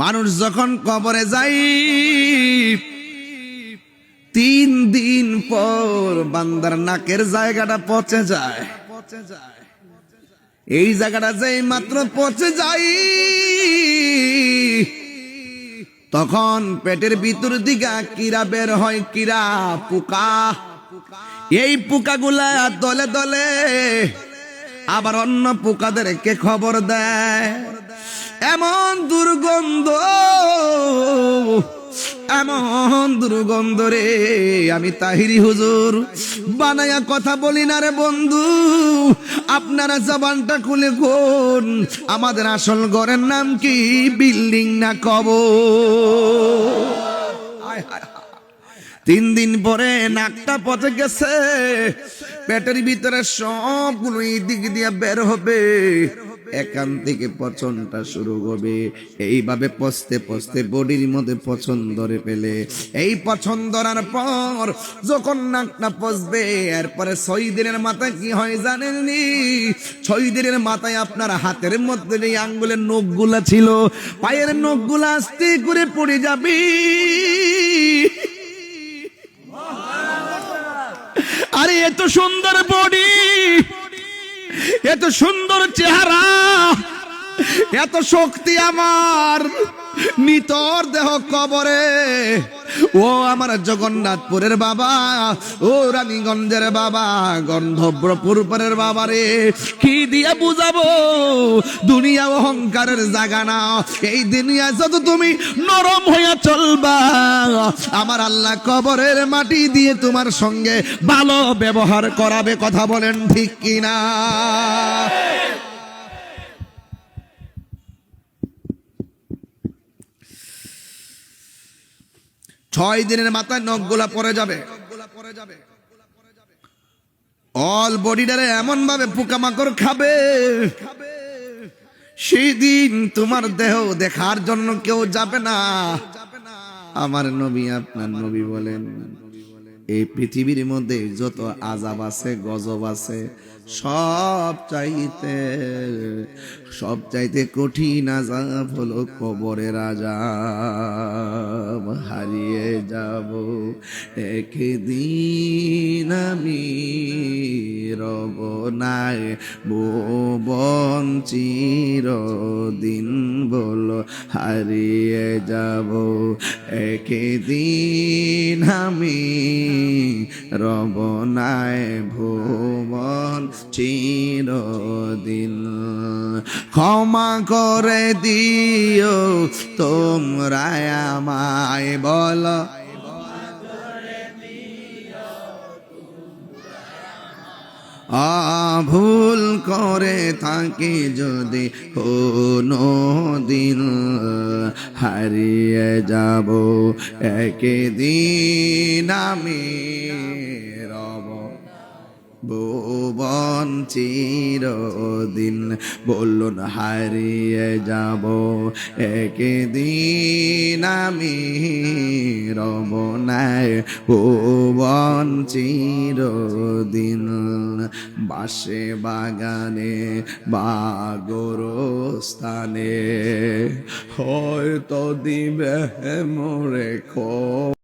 মানুষ যখন কবরে যাই তিন দিন পর বান্দার নাকের জায়গাটা পচে যায়। পচে যায় এই জায়গাটা যেই মাত্র পচে যাই তখন পেটের ভিতর দিকে কিরা বের হয়, কিরা পোকা। এই পোকাগুলা দলে দলে আবার অন্য পোকাদেরকে খবর দেয়। এমন দুর্গন্ধ এমন দুর্গন্ধ রে, আমি তাহিরি হুজুর। বানায়া কথা বলি না রে বন্ধু, আপনারা জবানটা খুলে কোন? আমাদের আসল ঘরের নাম কি? বিল্ডিং না কব তিন দিন পরে নাকটা পথে গেছে। পেটের ভিতরে সবগুলো দিক দিয়ে বের হবে। এখান থেকে পচনটা শুরু হবে। এইভাবে পচতে পচতে বডির মধ্যে পছন ধরে ফেলে। এই পছন ধরার পর যখন নাকটা পচবে, এরপরে ছয় দিনের মাথায় কি হয় জানেননি? ছয় দিনের মাথায় আপনার হাতের মধ্যে যে আঙ্গুলের নখগুলা ছিল, পায়ের নখগুলা আস্তে করে পড়ে যাবে। আরে, এত সুন্দর বডি! এত সুন্দর চেহারা এত শক্তি আমার নিতর দেহ কবরে। ও আমার জগন্নাথপুরের বাবা, ও রানীগঞ্জের বাবা গন্ধব্রপুরের বাবা রে। কি দিয়ে বুঝাবো? দুনিয়া অহংকারের জাগা না। এই দুনিয়া যত তুমি নরম হইয়া চলবা, আমার আল্লাহ কবরের মাটি দিয়ে তোমার সঙ্গে ভালো ব্যবহার করাবে কথা বলেন ঠিক কিনা? ছয় দিনের মাথায় নখগুলা পরে যাবে। অল বডিটারে এমন ভাবে পোকামাকড় খাবে। সেই দিন তোমার দেহ দেখার জন্য কেউ যাবে না। আমার নবী আপনার নবী বলেন। এই পৃথিবীর মধ্যে যত আজাব আছে, গজব আছে, সব চাইতে সব চাইতে কঠিন আজাব হলো কবরের রাজা হারিয়ে যাব একদিন আমি। রব নাই ভুবন চিরদিন বলো হারিয়ে যাব। একদিন আমি রব নাই ভুবন চিরদিন। ক্ষমা করে দিও তোমরা আমায়, বলো ভুল করে থাকি যদি কোনো দিন হারিয়ে যাব একদিন আমি ভুবন চিরদিন। বলুন, হারিয়ে যাব একদিন আমি নাই ভুবন চিরদিন বাসে বাগানে বাগর স্থানে হয়তো দিবে মোরে খো